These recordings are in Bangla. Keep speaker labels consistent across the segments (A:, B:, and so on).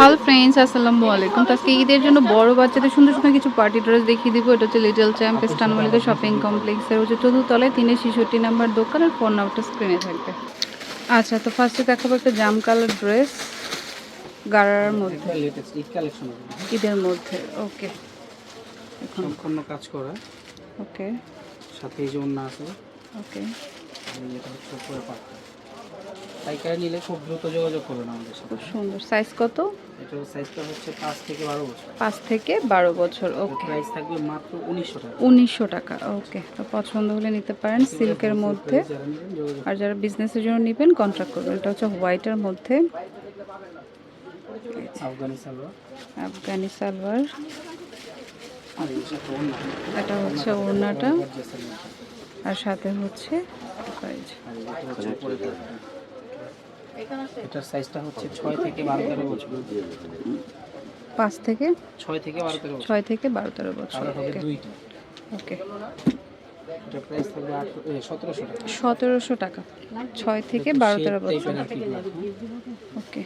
A: হ্যালো ফ্রেন্ডস আসসালামু আলাইকুম। তো আজকে ঈদের জন্য বড় বাচ্চাদের সুন্দর সুন্দর কিছু পার্টি ড্রেস দেখিয়ে দিব। এটা হচ্ছে little champ eastern Mollika shopping কমপ্লেক্সের হচ্ছে চতুর্থলায় তিনের ছেষট্টি নাম্বার দোকান আর ফোন নাম্বারটা স্ক্রিনে থাকবে। আচ্ছা তো ফার্স্টে দেখাবো একটা জাম কালার ড্রেস গাড়ার মধ্যে।
B: লেটেস্ট ঈদ কালেকশন
A: ঈদের মধ্যে ওকে এখন
B: সম্পূর্ণ কাজ করা।
A: ওকে
B: সাথে এই যে আছে।
A: ওকে
B: এটা হচ্ছে পাইকারি নিলে খুব দ্রুত যোগাযোগ করবেন আমাদের সাথে।
A: খুব সুন্দর। সাইজ কত?
B: এটার সাইজটা হচ্ছে পাঁচ থেকে বারো বছর।
A: পাঁচ থেকে বারো বছর ওকে
B: প্রাইস থাকবে মাত্র উনিশশো টাকা।
A: উনিশশো টাকা ওকে তো পছন্দ হলে নিতে পারেন সিল্কের মধ্যে। আর যারা বিজনেসের জন্য নেবেন কন্ট্রাক্ট করবেন। এটা হচ্ছে হোয়াইটের মধ্যে।
B: আফগানি সালোয়ার।
A: আফগানি সালোয়ার। এটা হচ্ছে ওড়নাটা আর সাথে হচ্ছে সাইজ
B: আর এটা হচ্ছে উপরে পাতা। এটার সাইজটা হচ্ছে ছয় থেকে বারো তেরো বছর।
A: পাঁচ থেকে?
B: ছয় থেকে বারো তেরো বছর।
A: ছয় থেকে বারো তেরো বছর ওকে।
B: দুইটা।
A: ওকে।
B: সতেরোশো টাকা।
A: ছয় থেকে বারো তেরো বছর। ওকে।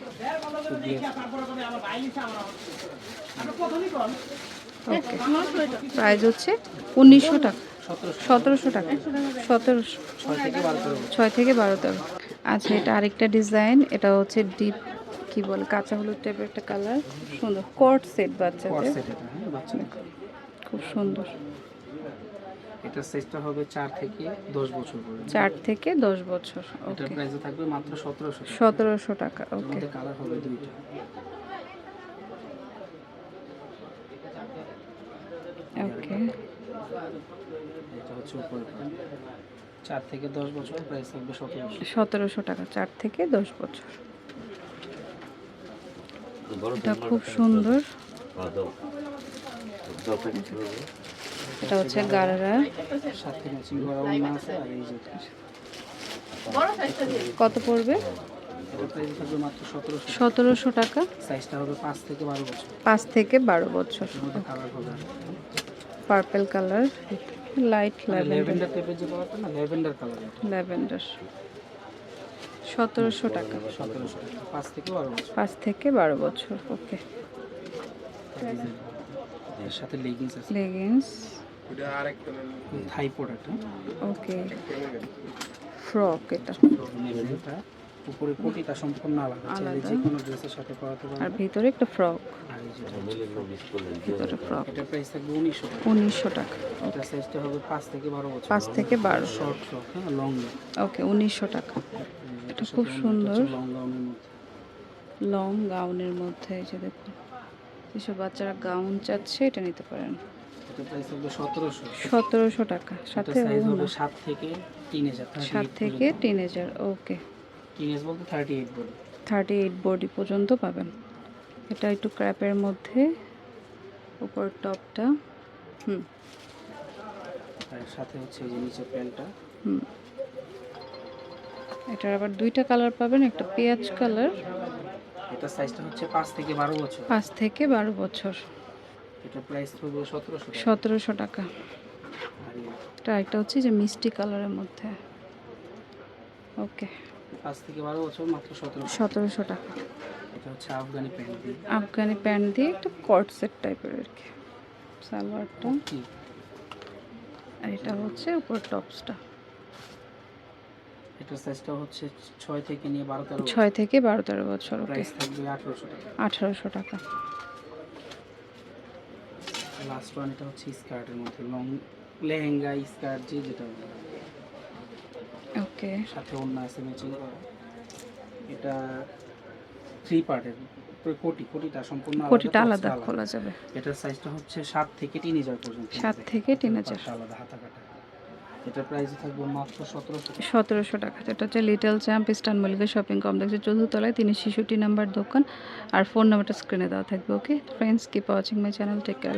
A: ওকে। প্রাইস হচ্ছে উনিশশো টাকা। সতেরোশো টাকা। সতেরোশো
B: ছয় থেকে বারো তেরো।
A: আচ্ছা এটা আরেকটা ডিজাইন। এটা হচ্ছে ডিপ কি বলে কাঁচা হলুদ টাইপের একটা কালার সুন্দর। কোট সেট বাচ্চাদের।
B: এটা হ্যাঁ
A: খুব সুন্দর।
B: এটা সাইজটা হবে চার থেকে দশ বছর পর্যন্ত
A: চার থেকে দশ বছর
B: এটার
A: ওকে
B: প্রাইস থাকবে মাত্র সতেরোশো
A: সতেরোশো টাকা ওকে
B: মধ্যে কালার হবে দুইটা।
A: ওকে
B: এটা হচ্ছে উপরে। চার থেকে দশ বছর প্রাইস থাকবে সতেরোশো।
A: সতেরোশো টাকা চার থেকে দশ বছর। এটা খুব সুন্দর। এটা হচ্ছে গারারা।
B: সাথে ম্যাচিং করা অন্য আছে আর এই যে
A: কত পড়বে?
B: সতেরোশো।
A: টাকা।
B: সাইজটা হবে পাঁচ থেকে বারো বছর।
A: পাঁচ থেকে বারো বছর।
B: কালার হবে।
A: পার্পেল কালার লাইট ল্যাভেন্ডার
B: টাইপের যে কালারটা না ল্যাভেন্ডার কালার
A: ল্যাভেন্ডার সতেরোশো টাকা।
B: সতেরোশো টাকা। পাঁচ থেকে বারো বছর।
A: পাঁচ থেকে বারো বছর ওকে।
B: এর সাথে লেগিংস আছে।
A: Leggings
B: Thai product
A: okay frock এটা।
B: এটা উপরে কোটিটা সম্পূর্ণ আলাদা। চাইলে যে কোনো ড্রেসের সাথে পরাতে
A: আর ভিতরে একটা ফ্রক। ভিতরে ফ্রক
B: এটা প্রাইস থাকবে উনিশশো টাকা।
A: উনিশশো টাকা।
B: এটা সাইজটা হবে পাঁচ থেকে বছর।
A: থেকে বারো।
B: শর্ট ফ্রক হ্যাঁ লং
A: ওকে উনিশশো টাকা। এটা খুব সুন্দর।
B: লং গাউনের মধ্যে।
A: এই যে দেখুন। যেসব বাচ্চারা গাউন চাচ্ছে এটা নিতে পারেন।
B: এটা প্রাইস থাকবে সতেরোশো।
A: সতেরোশো টাকা। সাথে
B: সাইজ হবে সাত থেকে তিন হাজার।
A: সাত থেকে টিনেজার ওকে
B: বলতে থার্টি এইট
A: বডি পর্যন্ত পাবেন। এটা একটু ক্র্যাপের মধ্যে উপর টপটা হুম।
B: আর সাথে হচ্ছে যে নিচে প্যান্টটা।
A: হুম। এটার আবার দুইটা কালার পাবেন একটা পেঁয়াজ কালার।
B: এটা সাইজটা হচ্ছে পাঁচ থেকে বারো বছর।
A: পাঁচ থেকে বারো বছর।
B: এটা প্রাইস টাকা।
A: এটা একটা হচ্ছে যে মিষ্টি কালারের মধ্যে। ওকে
B: পাঁচ থেকে বারো বছর মাত্র সতেরোশো
A: সতেরোশো টাকা।
B: এটা হচ্ছে আফগানি প্যান্ট দিয়ে।
A: আফগানি প্যান্ট দিয়ে একটা কট সেট টাইপের আর কি। সালোয়ারটা। আর এটা হচ্ছে উপর টপসটা।
B: এটার সাইজটা হচ্ছে ছয় থেকে নিয়ে বারো তেরো
A: ছয় থেকে বারো তেরো বছর ওকে
B: প্রাইস থাকবে আঠারোশো টাকা।
A: আঠারোশো টাকা।
B: লাস্ট ওয়ান এটা হচ্ছে স্কার্টের মধ্যে। লং লেহেঙ্গা স্কার্ট যে যেটা।
A: ওকে।
B: সাথে অন্য আছে ম্যাচিং করা এটা থ্রি পার্টের কোটি কোটিটা সম্পূর্ণ
A: কোটিটা আলাদা। খোলা যাবে।
B: এটার সাইজটা হচ্ছে সাত থেকে তিন হাজার পর্যন্ত
A: সাত থেকে তিন হাজার।
B: পাশে আলাদা হাতা কাটা প্রাইস থাকবে মাত্র
A: টাকা। এটা হচ্ছে লিটল চ্যাম্প মল্লিকা শপিং কমপ্লেক্সের চতুর্থতলায়। তিনি শিশুটি নাম্বার দোকান। আর ফোন নাম্বারটা স্ক্রিনে দেওয়া থাকবে okay friends keep watching my channel take care